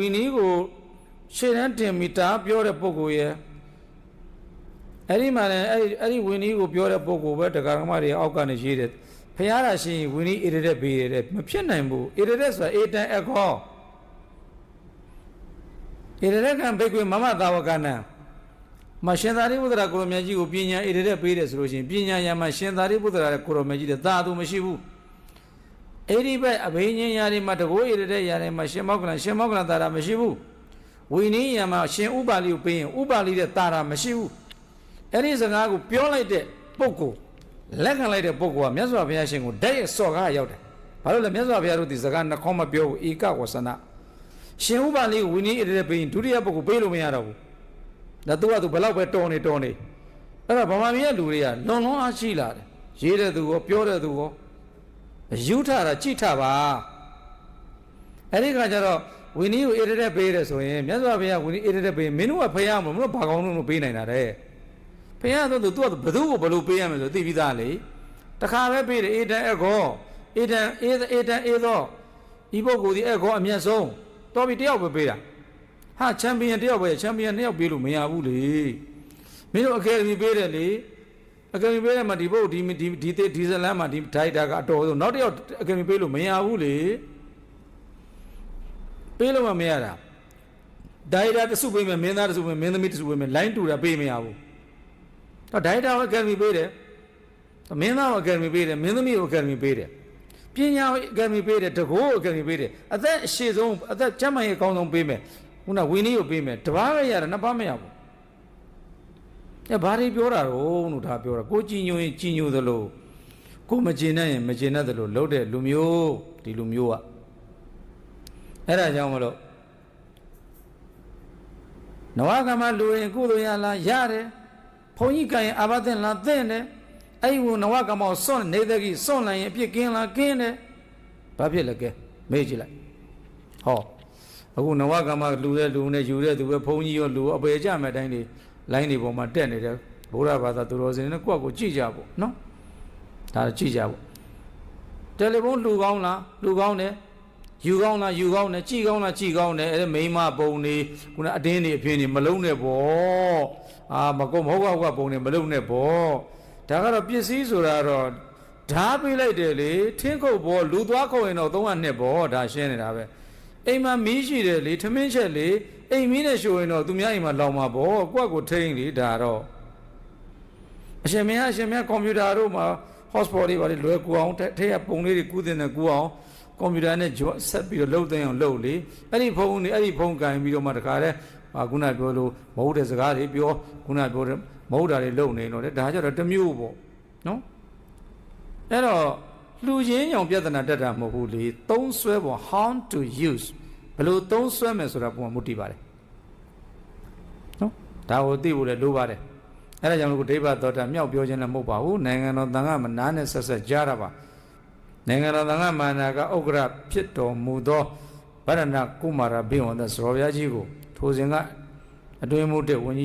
ဝီနီးကိုရှေ့တန်းတင်မီတာပြောတဲ့ပုံကိုရဲ့အဲ့ဒီမှာလည်းအဲ့ဒီအဲ့ဒီဝီနီးကိုပြောတဲ့ပုံကိုပဲတက္ကရာမတွေအောက်ကနေရေးတယ်ဖះတာရှိရင်ဝီနီးအေရတဲ့ဘေးရတဲ့မဖြစ်နိုင်ဘူးအေရတဲ့ဆိုတာအေတန်အခေါအေရတဲ့ကံဘိတ်ကွေမမသာဝကနံမရှင်သာရိပုတ္တရာကိုရမကြီးကိုပညာအေရတဲ့ပေးတယ်ဆိုလို့ရှိရင်ပညာရမှာရှင်သာရိပုတ္တရာရဲ့ကိုရမကြီးတဲ့သာသူမရှိဘူး အဲ့ဒီဘက်အဘိညာဉ်ယာတွေမှာတကိုးရတဲ့ယာတွေမှာရှင်မောက္ကလန်ရှင်မောက္ကလန်တာရာမရှိဘူးဝိနည်းယာမှာရှင်ဥပါလိကိုပေးရင်ဥပါလိတဲ့တာရာမရှိဘူးအဲ့ဒီစကားကိုပြောလိုက်တဲ့ပုဂ္ဂိုလ်လက်ခံလိုက်တဲ့ပုဂ္ဂိုလ်ကမြတ်စွာဘုရားရှင်ကိုဓာတ်ရဲ့စော်ကားရောက်တယ်ဘာလို့လဲမြတ်စွာဘုရားတို့ဒီစကားနှခေါင်းမပြောဘူးဧကဝဆနရှင်ဥပါလိကိုဝိနည်းရတဲ့ပေးရင်ဒုတိယပုဂ္ဂိုလ်ပေးလို့မရတော့ဘူးဒါသူကသူဘယ်လောက်ပဲတော်နေတော်နေအဲ့တော့ဗမာပြည်ကလူတွေကလွန်လွန်အားရှိလာတယ်ရေးတဲ့သူရောပြောတဲ့သူရော ယူထတာကြိထပါအဲ့ဒီခါကျတော့ဝီနီးကိုအေရတဲ့ပေးတယ်ဆိုရင်မြတ်စွာဘုရားဝီနီးအေရတဲ့ပေးမင်းတို့ကဖယားမမလို့ဘာကောင်းလို့ပေးနိုင်တာတဲ့ဖယားတော့သူကဘသူ့ကိုဘယ်လိုပေးရမလဲဆိုသိပြီးသားလေတခါပဲပေးတယ်အေတန်အကောအေတန်အေအေတန်အေသောဤပုဂ္ဂိုလ်ဒီအကောအမျက်ဆုံးတော်ပြီတယောက်ပဲပေးတာဟာချန်ပီယံတယောက်ပဲချန်ပီယံနှစ်ယောက်ပေးလို့မရဘူးလေမင်းတို့အကယ်ဒမီပေးတယ်လေ အကယ်ဒမီပေးတယ်မှာဒီဘုတ်ဒီဒီဒီဒီဇလန်မှာဒီဒိုက်တာကအတော်ဆုံးနောက်တစ်ယောက်အကယ်ဒမီပေးလို့မရဘူးလေပေးလို့မမရတာဒိုက်တာတစုပေးမယ်မင်းသားတစုပေးမယ်မင်းသမီးတစုပေးမယ်လိုင်းတူတာပေးမရဘူးတော့ဒိုက်တာအကယ်ဒမီပေးတယ်မင်းသားအကယ်ဒမီပေးတယ်မင်းသမီးအကယ်ဒမီပေးတယ်ပညာအကယ်ဒမီပေးတယ်တကိုးအကယ်ဒမီပေးတယ်အသက်အရှိဆုံးအသက်ကျန်းမာရေးအကောင်းဆုံးပေးမယ်ခုနဝင်းလေးကိုပေးမယ်တပားပဲရတယ်နှစ်ပါးမရဘူး အဲဘာတွေပြောတာတော့လို့ဒါပြောတာကိုကြည်ညိုရင်ကြည်ညိုသလိုကိုမကျင်နဲ့ရင်မကျင်တတ်သလိုလုပ်တဲ့လူမျိုးဒီလူမျိုးอ่ะအဲ့ဒါကြောင့်မလို့နဝကမလူရင်ကုသိုလ်ရလားရတယ်ဘုန်းကြီးကရင်အာဘသင်လားသင်တယ်အဲ့ဒီနဝကမောစွန့်နေသက်ကြီးစွန့်လိုက်ရင်အပြစ်ကင်းလားကင်းတယ်ဘာဖြစ်လဲကဲမေးကြည့်လိုက်ဟောအခုနဝကမလူတဲ့လူနဲ့ယူတဲ့သူပဲဘုန်းကြီးရောလူအပေကြမဲ့တိုင်းတွေ လိုင်းတွေပေါ်မှာတက်နေတဲ့ဘုရားဘာသာသူတော်စင်နဲ့ကိုယ့်ကိုကြည့်ကြဖို့နော်ဒါကြည့်ကြဖို့တယ်လီဖုန်းလူကောင်းလားလူကောင်းတယ်ယူကောင်းလားယူကောင်းတယ်ကြည့်ကောင်းလားကြည့်ကောင်းတယ်အဲ့ဒါမိန်းမပုံနေခုနအတင်းနေအဖြစ်နေမလုံးနဲ့ပေါ့အာမကုတ်မဟုတ်ကောက်ကပုံနေမလုံးနဲ့ပေါ့ဒါကတော့ပစ္စည်းဆိုတာတော့ဓာပေးလိုက်တယ်လေထင်းခုတ်ဘောလူသွားခုတ်ရင်တော့300နှစ်ဘောဒါရှင်းနေတာပဲ အိမ်မှာမီးရှိတယ်လေထမင်းချက်လေအိမ်မီးနဲ့ရှိုးရင်တော့သူများအိမ်မှာလောင်မှာပေါ့ကိုယ့်ကိုထိန်းလေဒါတော့အရှင်မင်းအရှင်မင်းကွန်ပျူတာတို့မှာ hotspot တွေပါလေလွယ်ကူအောင်ထဲကပုံလေးတွေကူးတင်တယ်ကူးအောင်ကွန်ပျူတာနဲ့ဆက်ပြီးတော့လှုပ်သိမ်းအောင်လှုပ်လေအဲ့ဒီဖုန်းနေအဲ့ဒီဖုန်းကင်ပြီးတော့မှတခါတည်းဟာခုနပြောလို့မဟုတ်တဲ့စကားတွေပြောခုနပြောတဲ့မဟုတ်တာတွေလှုပ်နေတော့လေဒါကြတော့တစ်မျိုးပေါ့နော်အဲ့တော့ လူချင်းညောင်ပြဿနာတက်တာမဟုတ်ဘူးလေသုံးဆွဲပေါ် how to use ဘယ်လိုသုံးဆွဲမယ်ဆိုတာပုံမှန်မူတည်ပါတယ်နော်ဒါကိုသိဖို့လည်းလိုပါတယ်အဲ့ဒါကြောင့်လို့ဒိဗ္ဗသောတာမြောက်ပြောခြင်းလည်းမဟုတ်ပါဘူးနိုင်ငံတော်တန်ခါမနာနဲ့ဆက်ဆက်ကြားတာပါနိုင်ငံတော်တန်ခါမာနာကဥက္ကရဖြစ်တော်မူသောဗရဏကုမာရဘိဝန္တသရောဘုရားကြီးကိုထိုစဉ်ကအတွင်းမှုတဲ့ဝิญကြီး